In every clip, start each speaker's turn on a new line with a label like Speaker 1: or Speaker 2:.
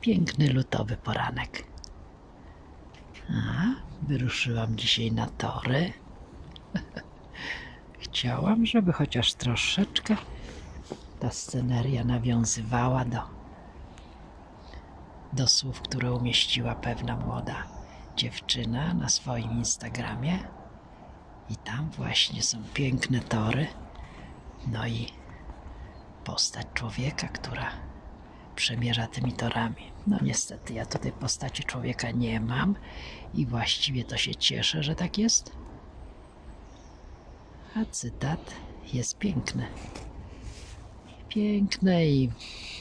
Speaker 1: Piękny lutowy poranek. A, wyruszyłam dzisiaj na tory. Chciałam, żeby chociaż troszeczkę ta sceneria nawiązywała do, do słów, które umieściła pewna młoda dziewczyna na swoim Instagramie. I tam właśnie są piękne tory. No i postać człowieka, która przemierza tymi torami. No niestety, ja tutaj postaci człowieka nie mam i właściwie to się cieszę, że tak jest. A cytat jest piękny. Piękny i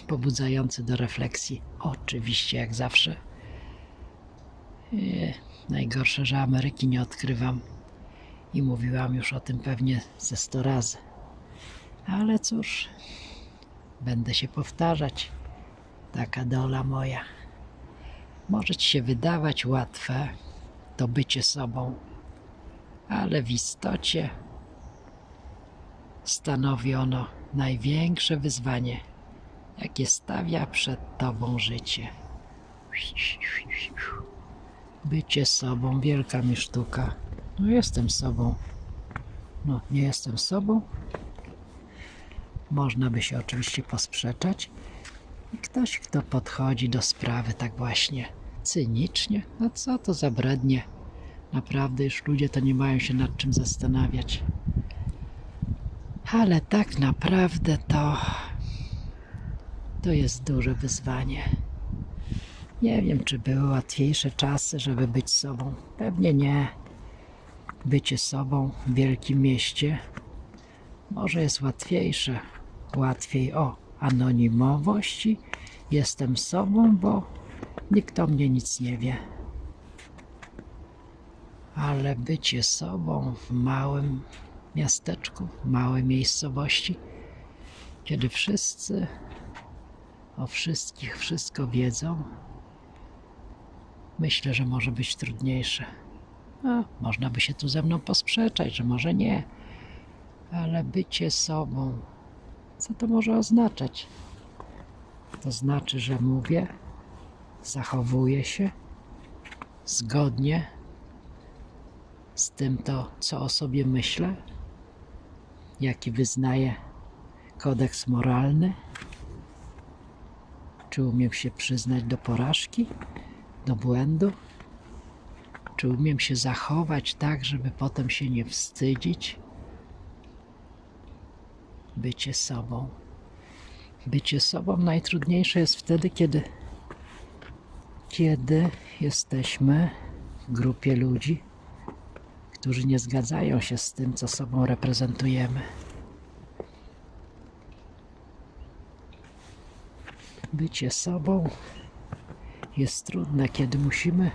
Speaker 1: pobudzający do refleksji. Oczywiście, jak zawsze. Nie, najgorsze, że Ameryki nie odkrywam i mówiłam już o tym pewnie ze sto razy. Ale cóż, będę się powtarzać. Taka dola moja. Może ci się wydawać łatwe to bycie sobą, ale w istocie stanowi ono największe wyzwanie, jakie stawia przed tobą życie. Bycie sobą, wielka mi sztuka. No jestem sobą. No, nie jestem sobą. Można by się oczywiście posprzeczać. I ktoś, kto podchodzi do sprawy tak właśnie cynicznie, no co to za brednie. Naprawdę już ludzie to nie mają się nad czym zastanawiać. Ale tak naprawdę to to jest duże wyzwanie. Nie wiem, czy były łatwiejsze czasy, żeby być sobą. Pewnie nie. Bycie sobą w wielkim mieście może jest łatwiejsze. Łatwiej o anonimowości. Jestem sobą, bo nikt o mnie nic nie wie. Ale bycie sobą w małym miasteczku, w małej miejscowości, kiedy wszyscy o wszystkich wszystko wiedzą, myślę, że może być trudniejsze. No, można by się tu ze mną posprzeczać, że może nie, ale bycie sobą, co to może oznaczać? To znaczy, że mówię, zachowuję się zgodnie z tym to, co o sobie myślę, jaki wyznaję kodeks moralny, czy umiem się przyznać do porażki, do błędu, czy umiem się zachować tak, żeby potem się nie wstydzić. Bycie sobą. Bycie sobą najtrudniejsze jest wtedy, kiedy kiedy jesteśmy w grupie ludzi, którzy nie zgadzają się z tym, co sobą reprezentujemy. Bycie sobą jest trudne, kiedy musimy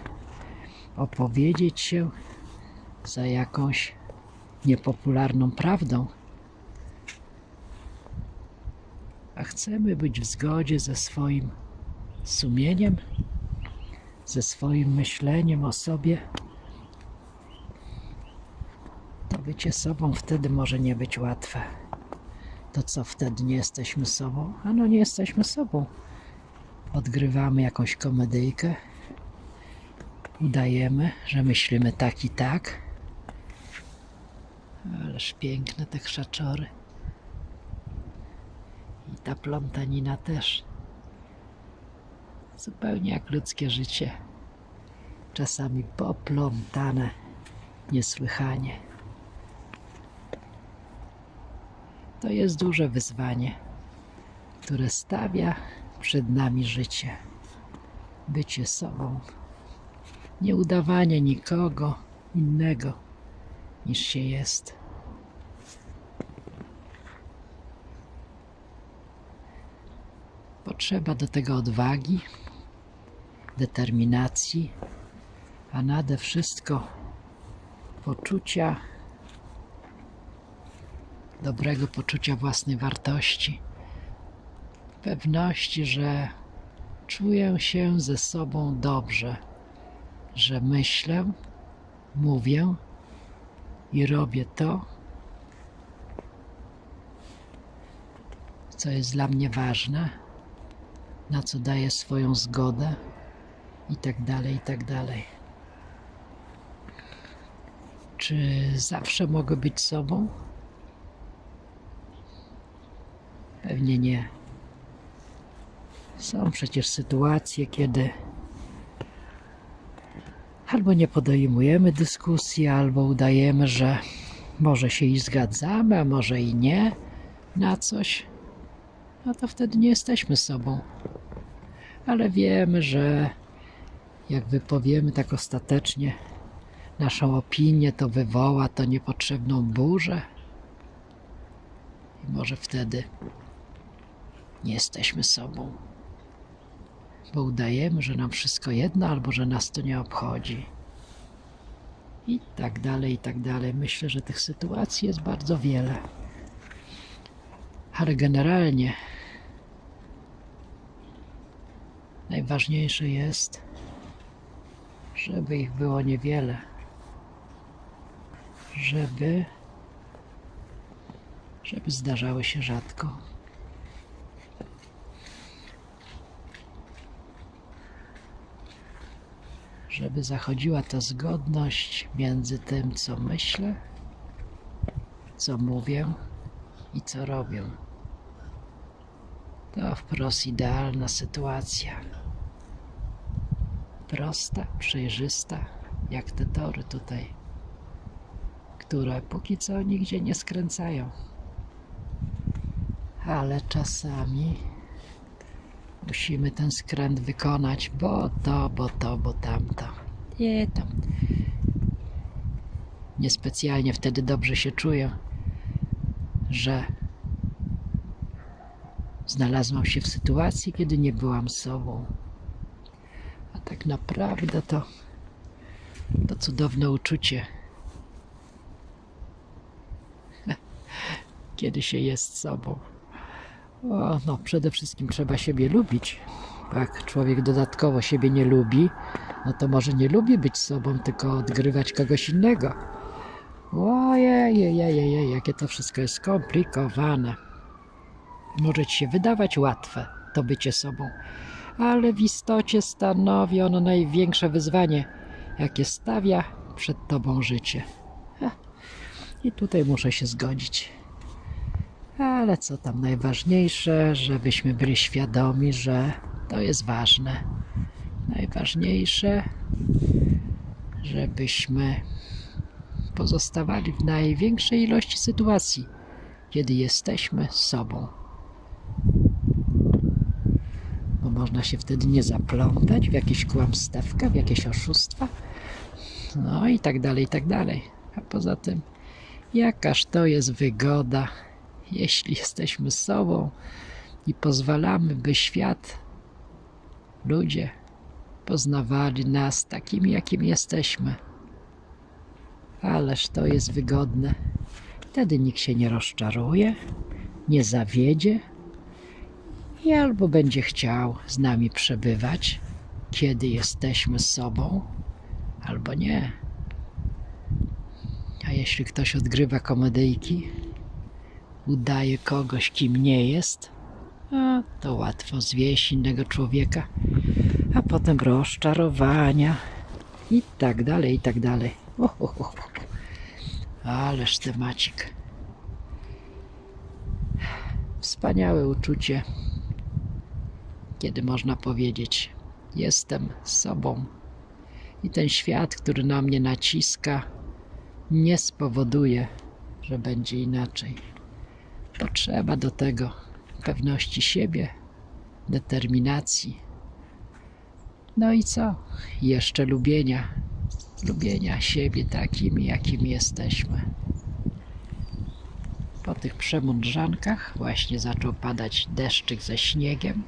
Speaker 1: opowiedzieć się za jakąś niepopularną prawdą, a chcemy być w zgodzie ze swoim sumieniem, ze swoim myśleniem o sobie, to bycie sobą wtedy może nie być łatwe. To co wtedy nie jesteśmy sobą? Ano nie jesteśmy sobą. Odgrywamy jakąś komedyjkę, udajemy, że myślimy tak i tak. Ależ piękne te krzaczory. Ta plątanina też. Zupełnie jak ludzkie życie. Czasami poplątane niesłychanie. To jest duże wyzwanie, które stawia przed nami życie. Bycie sobą. Nie udawanie nikogo innego niż się jest. Potrzeba do tego odwagi, determinacji, a nade wszystko poczucia, dobrego poczucia własnej wartości, pewności, że czuję się ze sobą dobrze, że myślę, mówię i robię to, co jest dla mnie ważne na co daje swoją zgodę i tak dalej, i tak dalej. Czy zawsze mogę być sobą? Pewnie nie. Są przecież sytuacje, kiedy albo nie podejmujemy dyskusji, albo udajemy, że może się i zgadzamy, a może i nie na coś. No to wtedy nie jesteśmy sobą. Ale wiemy, że jak wypowiemy tak ostatecznie naszą opinię, to wywoła to niepotrzebną burzę. I może wtedy nie jesteśmy sobą. Bo udajemy, że nam wszystko jedno, albo że nas to nie obchodzi. I tak dalej, i tak dalej. Myślę, że tych sytuacji jest bardzo wiele. Ale generalnie najważniejsze jest, żeby ich było niewiele. Żeby, żeby zdarzały się rzadko. Żeby zachodziła ta zgodność między tym, co myślę, co mówię i co robię. To wprost idealna sytuacja. Prosta, przejrzysta, jak te tory tutaj, które póki co nigdzie nie skręcają. Ale czasami musimy ten skręt wykonać, bo to, bo to, bo tamto. Nie tam. Niespecjalnie wtedy dobrze się czuję, że znalazłam się w sytuacji, kiedy nie byłam sobą. A tak naprawdę to to cudowne uczucie, kiedy się jest sobą. O, no, przede wszystkim trzeba siebie lubić. Bo Jak człowiek dodatkowo siebie nie lubi, no to może nie lubi być sobą, tylko odgrywać kogoś innego. Ojej, jej, jej, jej, jakie to wszystko jest skomplikowane. Może ci się wydawać łatwe to bycie sobą, ale w istocie stanowi ono największe wyzwanie, jakie stawia przed tobą życie. I tutaj muszę się zgodzić. Ale co tam najważniejsze, żebyśmy byli świadomi, że to jest ważne. Najważniejsze, żebyśmy pozostawali w największej ilości sytuacji, kiedy jesteśmy sobą. Bo można się wtedy nie zaplątać w jakieś kłamstewka, w jakieś oszustwa. No i tak dalej, i tak dalej. A poza tym, jakaż to jest wygoda, jeśli jesteśmy sobą i pozwalamy, by świat, ludzie poznawali nas takimi, jakimi jesteśmy. Ależ to jest wygodne. Wtedy nikt się nie rozczaruje, nie zawiedzie i albo będzie chciał z nami przebywać, kiedy jesteśmy sobą, albo nie. A jeśli ktoś odgrywa komedyjki, udaje kogoś, kim nie jest, a to łatwo zwieść innego człowieka, a potem rozczarowania i tak dalej, i tak dalej. O, o, o, o. Ależ temacik. Wspaniałe uczucie, kiedy można powiedzieć: Jestem sobą. I ten świat, który na mnie naciska, nie spowoduje, że będzie inaczej. Potrzeba do tego pewności siebie, determinacji. No i co? Jeszcze lubienia. Lubienia siebie takimi, jakimi jesteśmy. Po tych przemądrzankach właśnie zaczął padać deszczyk ze śniegiem.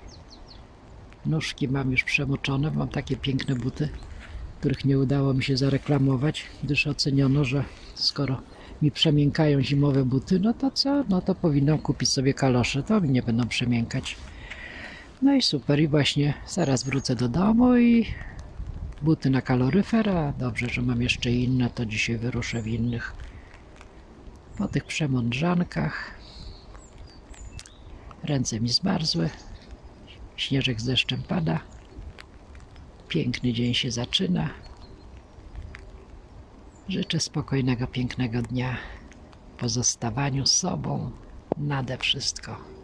Speaker 1: Nóżki mam już przemoczone, mam takie piękne buty, których nie udało mi się zareklamować, gdyż oceniono, że skoro mi przemiękają zimowe buty, no to co? No to powinnam kupić sobie kalosze, to mi nie będą przemiękać. No i super, i właśnie zaraz wrócę do domu i buty na kaloryfer, a dobrze, że mam jeszcze inne, to dzisiaj wyruszę w innych. Po tych przemądrzankach ręce mi zmarzły, Śnieżek z deszczem pada. Piękny dzień się zaczyna. Życzę spokojnego, pięknego dnia. Pozostawaniu sobą nade wszystko.